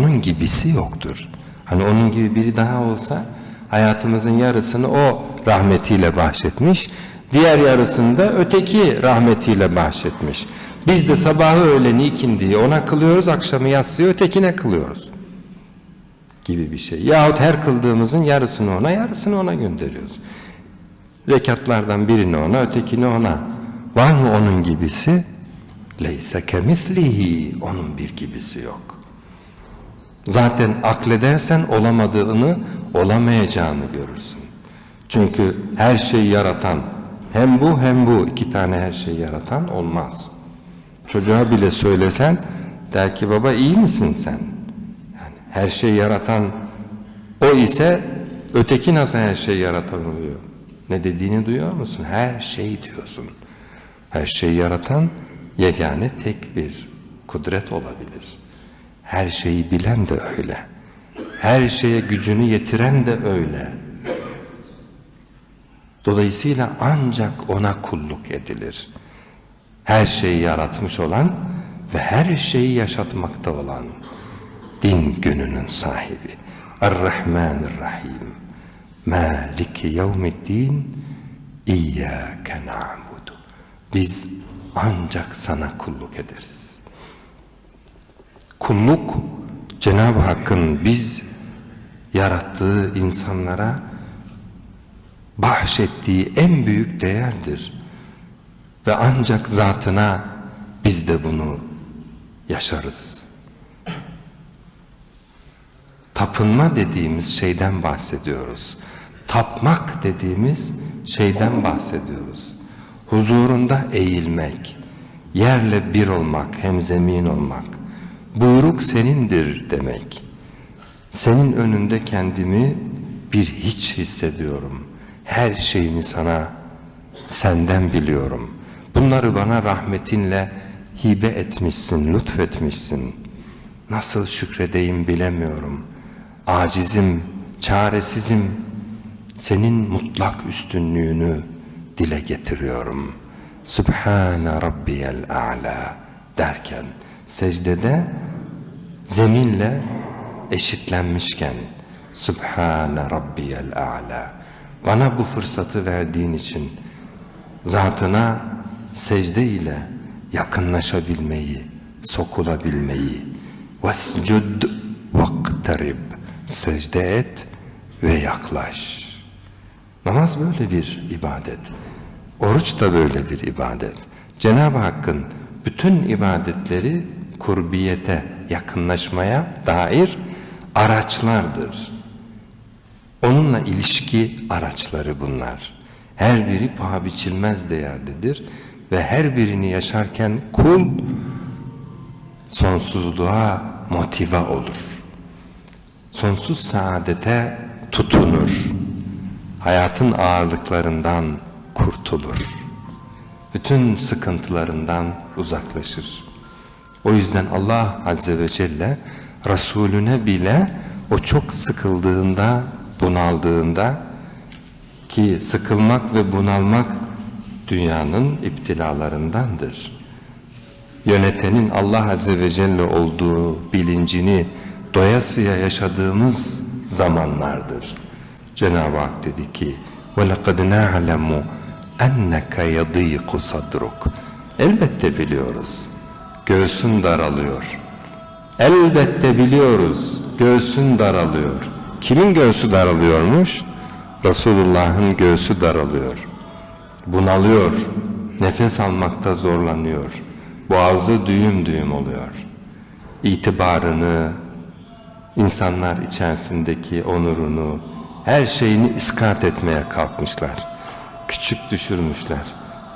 onun gibisi yoktur. Hani onun gibi biri daha olsa hayatımızın yarısını o rahmetiyle bahşetmiş, diğer yarısını da öteki rahmetiyle bahşetmiş. Biz de sabahı öğleni ikindiyi ona kılıyoruz, akşamı yatsıyı ötekine kılıyoruz gibi bir şey. Yahut her kıldığımızın yarısını ona, yarısını ona gönderiyoruz. Rekatlardan birini ona, ötekini ona. Var mı onun gibisi? Leyse kemislihi. Onun bir gibisi yok. Zaten akledersen olamadığını, olamayacağını görürsün. Çünkü her şeyi yaratan, hem bu hem bu iki tane her şeyi yaratan olmaz. Çocuğa bile söylesen der ki baba iyi misin sen? Yani her şeyi yaratan o ise öteki nasıl her şeyi yaratan oluyor? Ne dediğini duyuyor musun? Her şey diyorsun. Her şeyi yaratan yegane tek bir kudret olabilir. Her şeyi bilen de öyle. Her şeye gücünü yetiren de öyle. Dolayısıyla ancak ona kulluk edilir. Her şeyi yaratmış olan ve her şeyi yaşatmakta olan din gününün sahibi. Er-Rahmanir-Rahim. Maliki yevmiddin. İyyâke na'budu. Biz ancak sana kulluk ederiz. Kulluk Cenab-ı Hakk'ın biz yarattığı insanlara bahşettiği en büyük değerdir. Ve ancak zatına biz de bunu yaşarız. Tapınma dediğimiz şeyden bahsediyoruz. Tapmak dediğimiz şeyden bahsediyoruz. Huzurunda eğilmek, yerle bir olmak, hemzemin olmak. Buyruk senindir demek. Senin önünde kendimi bir hiç hissediyorum. Her şeyimi sana senden biliyorum. Bunları bana rahmetinle hibe etmişsin, lütfetmişsin. Nasıl şükredeyim bilemiyorum. Acizim, çaresizim. Senin mutlak üstünlüğünü dile getiriyorum. Sübhane Rabbiyel A'la derken secdede zeminle eşitlenmişken Sübhane Rabbiyel A'la bana bu fırsatı verdiğin için zatına secde ile yakınlaşabilmeyi, sokulabilmeyi vescud vaktarib secde et ve yaklaş. Namaz böyle bir ibadet. Oruç da böyle bir ibadet. Cenab-ı Hakk'ın bütün ibadetleri kurbiyete, yakınlaşmaya dair araçlardır. Onunla ilişki araçları bunlar. Her biri paha biçilmez değerlidir ve her birini yaşarken kul sonsuzluğa motive olur. Sonsuz saadete tutunur. Hayatın ağırlıklarından kurtulur. Bütün sıkıntılarından uzaklaşır. O yüzden Allah Azze ve Celle Resulüne bile o çok sıkıldığında, bunaldığında ki sıkılmak ve bunalmak dünyanın iptilalarındandır. Yönetenin Allah Azze ve Celle olduğu bilincini doyasıya yaşadığımız zamanlardır. Cenab-ı Hak dedi ki وَلَقَدْ نَعْلَمُ اَنَّكَ يَضِيقُ صَدْرُكَ Elbette biliyoruz. Göğsün daralıyor. Elbette biliyoruz. Göğsün daralıyor. Kimin göğsü daralıyormuş? Resulullah'ın göğsü daralıyor. Bunalıyor. Nefes almakta zorlanıyor. Boğazı düğüm düğüm oluyor. İtibarını, insanlar içerisindeki onurunu, her şeyini iskat etmeye kalkmışlar. Küçük düşürmüşler.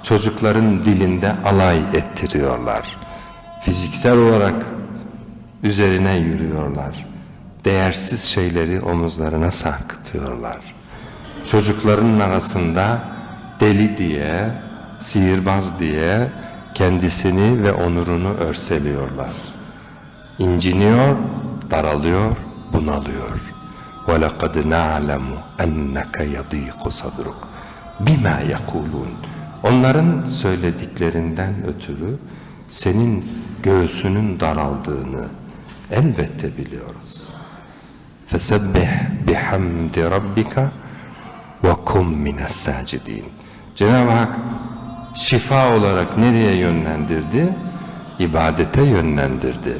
Çocukların dilinde alay ettiriyorlar Fiziksel olarak üzerine yürüyorlar. Değersiz şeyleri omuzlarına sarkıtıyorlar. Çocukların arasında deli diye, sihirbaz diye kendisini ve onurunu örseliyorlar. İnciniyor, daralıyor, bunalıyor. وَلَقَدْ نَعْلَمُ اَنَّكَ يَضِيقُ صَدْرُكَ بِمَا يَقُولُونَ Onların söylediklerinden ötürü senin göğsünün daraldığını, Elbette biliyoruz. Fesebbih bihamdi rabbika ve kum mines sacidin. Cenab-ı Hak şifa olarak nereye yönlendirdi? İbadete yönlendirdi.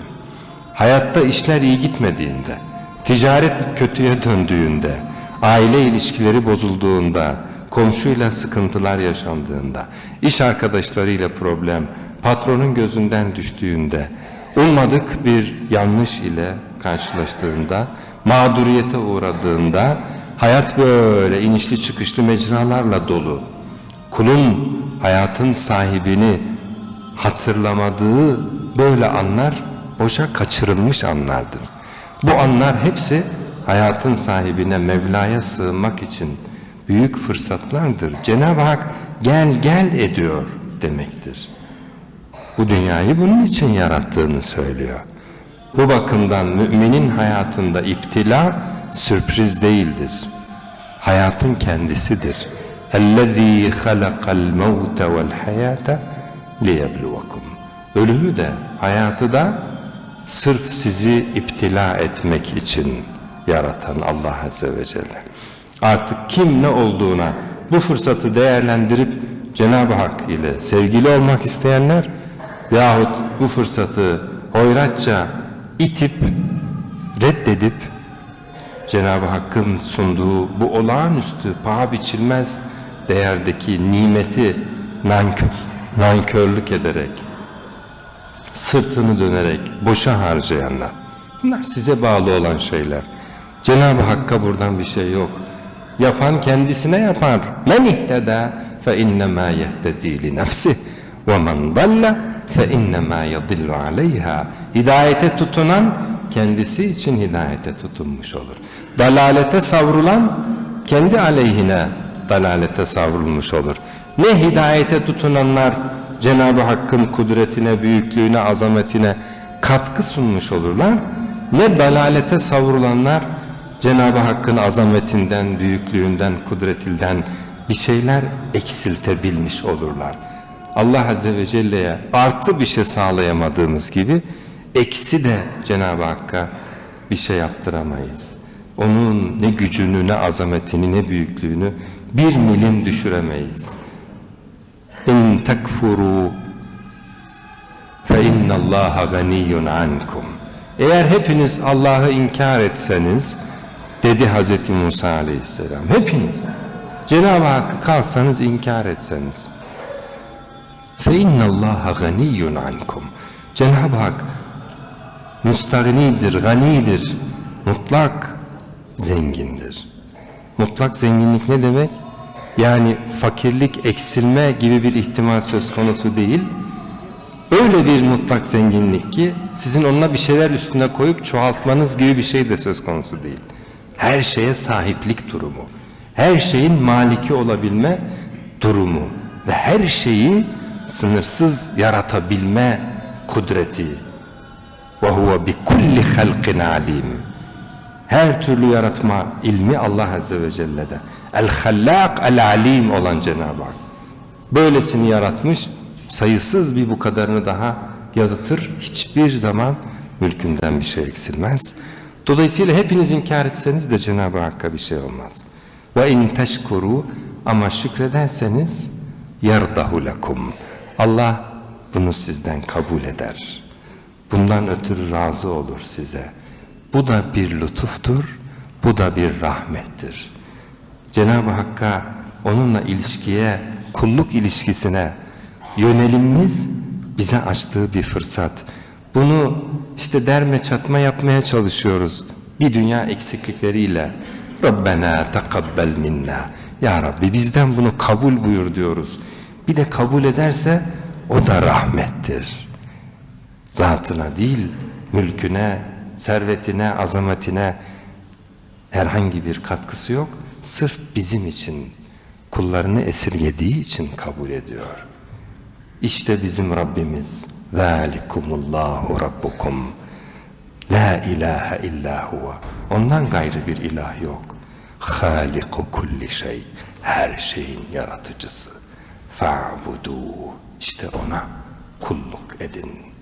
Hayatta işler iyi gitmediğinde, ticaret kötüye döndüğünde, aile ilişkileri bozulduğunda, komşuyla sıkıntılar yaşandığında, iş arkadaşlarıyla problem, patronun gözünden düştüğünde, ummadık bir yanlış ile karşılaştığında, mağduriyete uğradığında, hayat böyle inişli çıkışlı mecralarla dolu. Kulun hayatın sahibini hatırlamadığı böyle anlar boşa kaçırılmış anlardır. Bu anlar hepsi hayatın sahibine Mevla'ya sığınmak için büyük fırsatlardır. Cenab-ı Hak gel gel ediyor demektir. Bu dünyayı bunun için yarattığını söylüyor. Bu bakımdan müminin hayatında iptila sürpriz değildir. Hayatın kendisidir. اَلَّذ۪ي خَلَقَ الْمَوْتَ وَالْحَيَاةَ لِيَبْلُوَكُمْ Ölümü de hayatı da sırf sizi iptila etmek için yaratan Allah Azze ve Celle. Artık kim ne olduğuna bu fırsatı değerlendirip Cenab-ı Hak ile sevgili olmak isteyenler yahut bu fırsatı hoyratça itip reddedip Cenab-ı Hakk'ın sunduğu bu olağanüstü paha biçilmez değerdeki nimeti nankör, nankörlük ederek sırtını dönerek boşa harcayanlar. Bunlar size bağlı olan şeyler. Cenab-ı Hakk'a buradan bir şey yok. Yapan kendisine yapar. Men ihteda fe innema yehtedi li nefsih ve men dalla innema yadillu aleyha. Hidayete tutunan kendisi için hidayete tutunmuş olur. Dalalete savrulan kendi aleyhine dalalete savrulmuş olur. Ne hidayete tutunanlar Cenab-ı Hakk'ın kudretine, büyüklüğüne, azametine katkı sunmuş olurlar. Ne dalalete savrulanlar Cenab-ı Hakk'ın azametinden, büyüklüğünden, kudretinden bir şeyler eksiltebilmiş olurlar. Allah Azze ve Celle'ye artı bir şey sağlayamadığımız gibi eksi de Cenab-ı Hakk'a bir şey yaptıramayız. Onun ne gücünü, ne azametini, ne büyüklüğünü bir milim düşüremeyiz. İn tekfuru fe innallaha ganiyyun ankum. Eğer hepiniz Allah'ı inkar etseniz dedi Hz. Musa aleyhisselam hepiniz Cenab-ı Hakk'ı kalsanız inkar etseniz fe innallaha ganiyyun ankum. Cenab-ı Hak müstagnidir, ganidir, mutlak zengindir. Mutlak zenginlik ne demek? Yani fakirlik, eksilme gibi bir ihtimal söz konusu değil. Öyle bir mutlak zenginlik ki sizin onunla bir şeyler üstüne koyup çoğaltmanız gibi bir şey de söz konusu değil. Her şeye sahiplik durumu, her şeyin maliki olabilme durumu ve her şeyi sınırsız yaratabilme kudreti. Ve huve bi kulli halqin alim. Her türlü yaratma ilmi Allah Azze ve Celle'de. El-Hallak el-Alim olan Cenab-ı Hak. Böylesini yaratmış, sayısız bir bu kadarını daha yaratır. Hiçbir zaman mülkünden bir şey eksilmez. Dolayısıyla hepiniz inkar etseniz de Cenab-ı Hakk'a bir şey olmaz. Ve in teşkuru ama şükrederseniz yerdahu lekum. Allah bunu sizden kabul eder. Bundan ötürü razı olur size. Bu da bir lütuftur, bu da bir rahmettir. Cenab-ı Hakk'a onunla ilişkiye, kulluk ilişkisine yönelimimiz bize açtığı bir fırsat. Bunu işte derme çatma yapmaya çalışıyoruz. Bir dünya eksiklikleriyle. Rabbena tekabbel minna. Ya Rabbi bizden bunu kabul buyur diyoruz. Bir de kabul ederse o da rahmettir. Zatına değil, mülküne, servetine, azametine herhangi bir katkısı yok. Sırf bizim için, kullarını esirgediği için kabul ediyor. İşte bizim Rabbimiz. Zalikumullahu Rabbukum. La ilahe illa huve. Ondan gayrı bir ilah yok. Haliku kulli şey. Her şeyin yaratıcısı. Fa'budu. İşte ona kulluk edin.